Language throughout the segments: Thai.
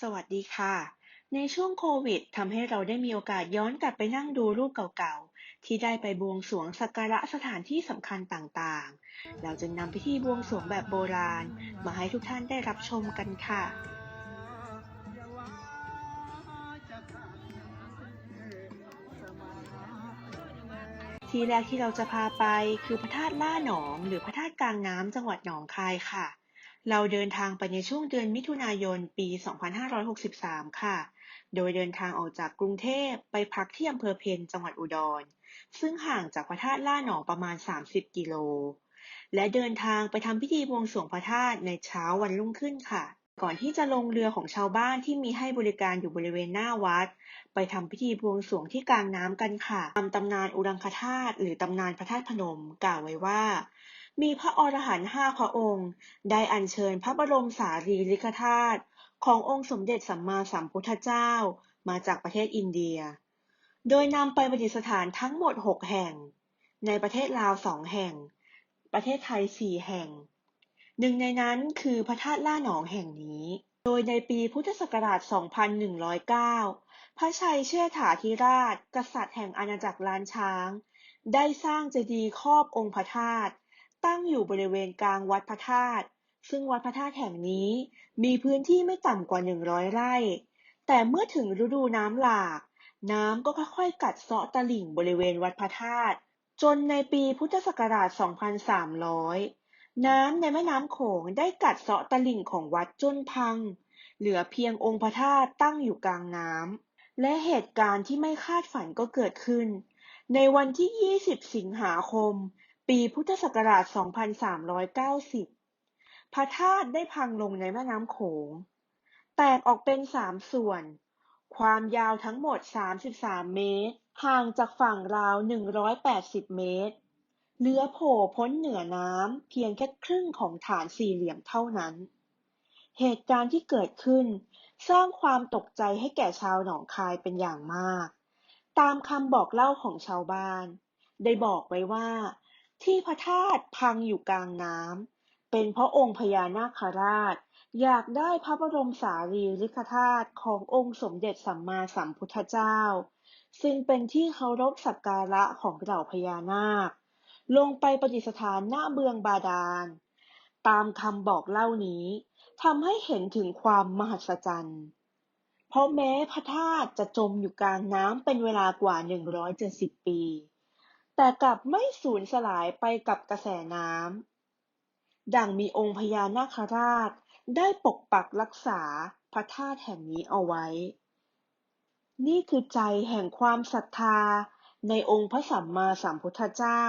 สวัสดีค่ะ ในช่วงโควิดทำให้เราได้มีโอกาสย้อนกลับไปนั่งดูรูปเก่าๆ ที่ได้ไปบวงสรวงสักการะสถานที่สำคัญต่างๆ เราจึงนำพิธีบวงสรวงแบบโบราณ มาให้ทุกท่านได้รับชมกันค่ะที่แรกที่เราจะพาไปคือพระธาตุล่าหนอง หรือพระธาตุกลางน้ำจังหวัดหนองคายค่ะ เราเดินทางไปในช่วงเดือนมิถุนายน ปี 2563 ค่ะ โดยเดินทางออกจากกรุงเทพไปพักที่อำเภอเพนจังหวัดอุดร ซึ่งห่างจากพระธาตุล่าหนองประมาณ 30 กิโล และเดินทางไปทำพิธีบวงสรวงพระธาตุในเช้าวันรุ่งขึ้นค่ะ ก่อนที่จะลงเรือของชาวบ้านที่มีให้บริการอยู่บริเวณหน้าวัด ไปทำพิธีบวงสรวงที่กลางน้ำกันค่ะตามตำนานอุรังคธาตุหรือตำนานพระธาตุพนม กล่าวไว้ว่า มีพระอรหันต์ห้าพระองค์ ได้อัญเชิญพระบรมสารีริกธาตุขององค์สมเด็จสัมมาสัมพุทธเจ้ามาจากประเทศอินเดีย โดยนำไปประดิษฐานทั้งหมด 6 แห่ง ในประเทศลาวสองแห่ง ประเทศไทยสี่แห่ง หนึ่งในนั้นคือพระธาตุล่าหนองแห่งนี้ โดยในปีพุทธศักราช 2109 พระชัยเชษฐาธิราช กษัตริย์แห่งอาณาจักรล้านช้าง ได้สร้างเจดีย์ครอบองค์พระธาตุ ตั้งอยู่บริเวณกลางวัดพระธาตุ ซึ่งวัดพระธาตุแห่งนี้มีพื้นที่ไม่ต่ำกว่า 100 ไร่ แต่เมื่อถึงฤดูน้ำหลาก น้ำก็ค่อยๆกัดเซาะตลิ่งบริเวณวัดพระธาตุ จนในปีพุทธศักราช 2300 น้ำในแม่น้ำโขงได้กัดเซาะตลิ่งของวัดจนพัง เหลือเพียงองค์พระธาตุตั้งอยู่กลางน้ำ และเหตุการณ์ที่ไม่คาดฝันก็เกิดขึ้นในวันที่ 20 สิงหาคม ปีพุทธศักราช 2390 พระธาตุได้พังลงในแม่น้ำโขง แตกออกเป็นสามส่วน ความยาวทั้งหมด 33 เมตร ห่างจากฝั่งราว 180 เมตรเหลือโผล่พ้นเหนือน้ำเพียงแค่ครึ่งของฐานสี่เหลี่ยมเท่านั้น เหตุการณ์ที่เกิดขึ้นสร้างความตกใจให้แก่ชาวหนองคายเป็นอย่างมาก ตามคำบอกเล่าของชาวบ้าน ได้บอกไว้ว่า ที่พระธาตุพังอยู่กลางน้ำเป็นเพราะองค์พญานาคราช อยากได้พระบรมสารีริกธาตุขององค์สมเด็จสัมมาสัมพุทธเจ้า ซึ่งเป็นที่เคารพสักการะของเหล่าพญานาค ลงไปประดิษฐานหน้าเบืองบาดาล ตามคำบอกเล่านี้ทำให้เห็นถึงความมหัศจรรย์ เพราะแม้พระธาตุจะจมอยู่กลางน้ำเป็นเวลากว่า 170 ปี แต่กลับไม่สูญสลายไปกับกระแสน้ำ ดังมีองค์พญานาคราชได้ปกปักรักษาพระธาตุแห่งนี้เอาไว้ นี่คือใจแห่งความศรัทธาในองค์พระสัมมาสัมพุทธเจ้า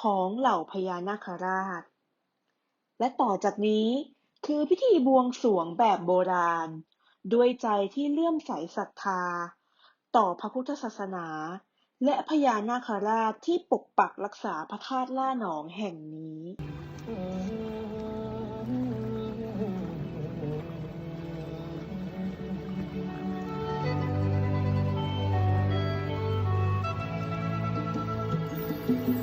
ของเหล่าพญานาคราช และต่อจากนี้คือพิธีบวงสรวงแบบโบราณ ด้วยใจที่เลื่อมใสศรัทธา ต่อพระพุทธศาสนา และพญานาคราชที่ปกปักรักษาพระธาตุล่าหนองแห่งนี้อง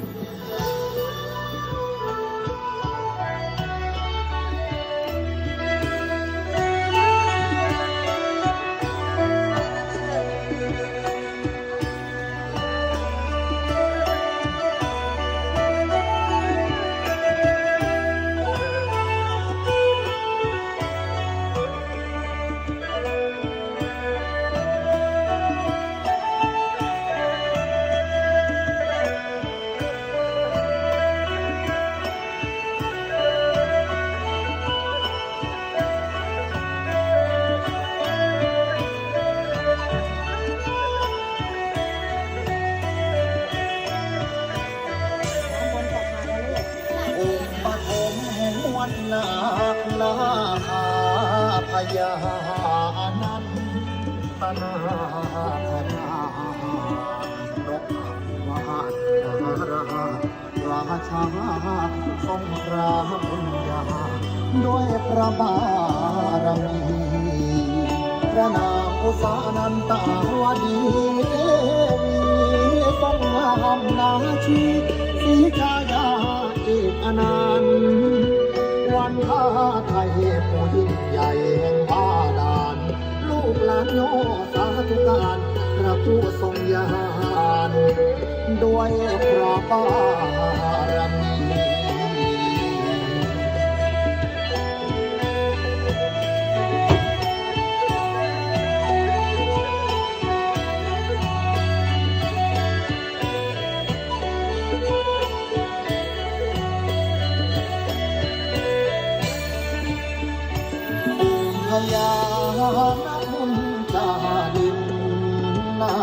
พญานันตนาครานกวาราราชาทรงราบุญญาด้วยพระบารมีพระนางอุสานันตาวดีเทวีทรงงามนาชีสีชายาเอกอนันต์ วันข้าไทยผู้ยิ่งใหญ่แห่งบาดาลโยสาธุการพระผู้ทรงยานด้วยพระบารมี พญานุนจาดินนา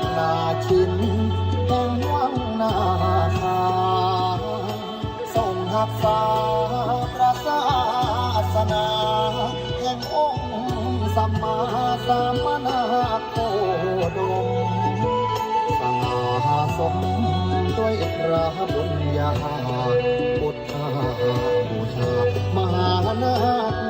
คนาชินแห่งวังนาคาทรงหักษาพระศาสนาแห่งองค์สัมมาสัมมนาโคดมสง่าสมด้วยพระบุญญาพุทธาบูชามหานาค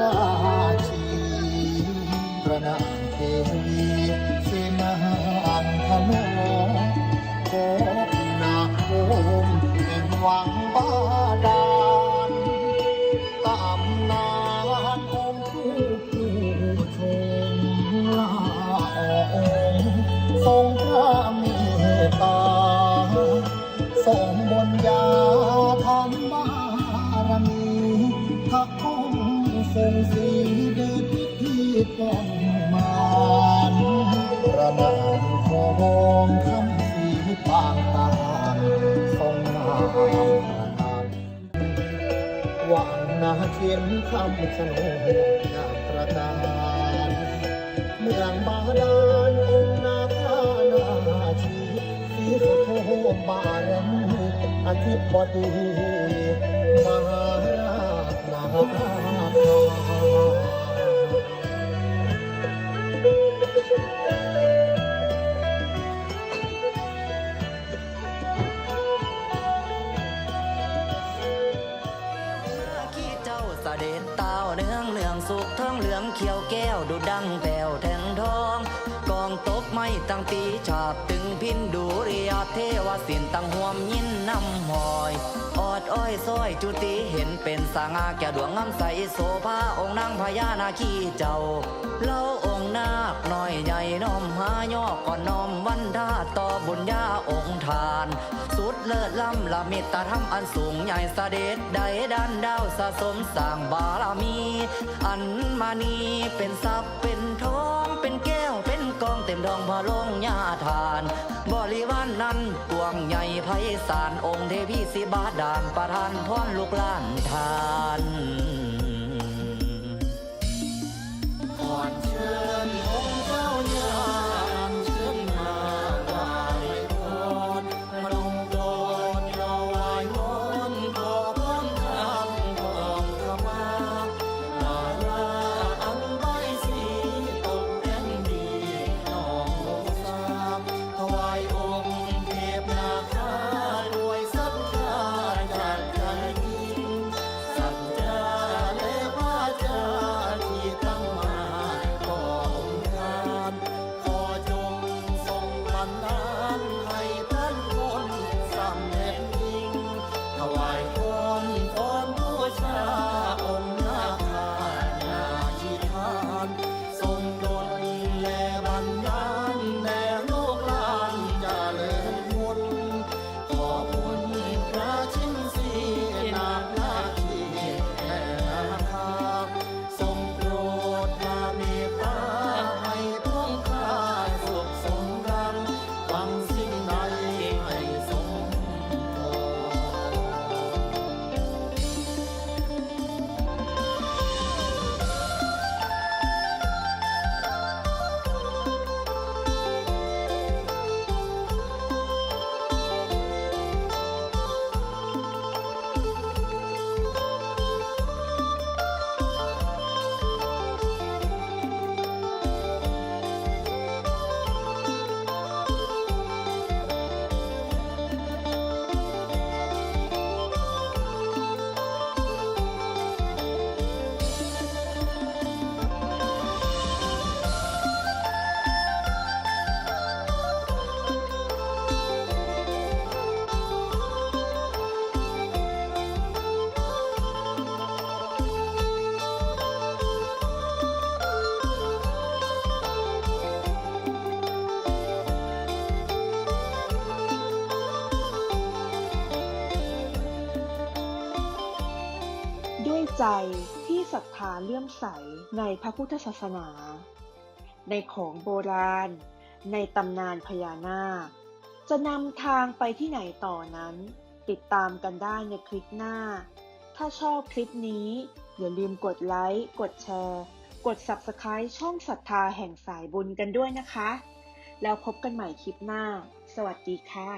ทักคงทรงสีเดินพิธีป้องมารประนามขอวองคำสีปางตาทรงนามประทานหวังนาเขียนคำชะโนดงามประการเมืองบาดาลองค์นาคานาชีสีสุโธบารมีอธิบดีมหา ราชนาคาขี้เจ้าเด็จเต้าเนืองเนืองสุขทั้งเหลืองเขียวแก้วดูดังแผ่วแทงทอง กองตบไม้ตั้งตีฉาบตึงพินดูเรียเทวสินตั้งห่วมยินนำหอย ดอ้อยซ้อยจุติเห็นเป็นสางาแก่ดวงงามใสโสภาองค์นางพญานาคีเจ้าเล่าองค์นาคน้อยใหญ่น้อมหายอก่อนน้อมวันทาต่อบุญญาองค์ทาน สุดเลิศล้ำละมิตรธรรมอันสูงใหญ่เสด็จใดดันดาวสะสมสร้างบารมี อันมานีเป็นทรัพย์เป็น เต็มดองพระลงญาทาน บริวารนนั้นกวงใหญ่ไพศาลองค์เทพีสิบาดานประทานพรลูกล้านทานก่อเชิญอง la la ใจที่ศรัทธาเลื่อมใสในพระพุทธศาสนา ในของโบราณ ในตำนานพญานาค จะนำทางไปที่ไหนต่อนั้น ติดตามกันได้ในคลิปหน้า ถ้าชอบคลิปนี้ อย่าลืมกดไลค์ กดแชร์ กด Subscribe ช่องศรัทธาแห่งสายบุญกันด้วยนะคะ แล้วพบกันใหม่คลิปหน้า สวัสดีค่ะ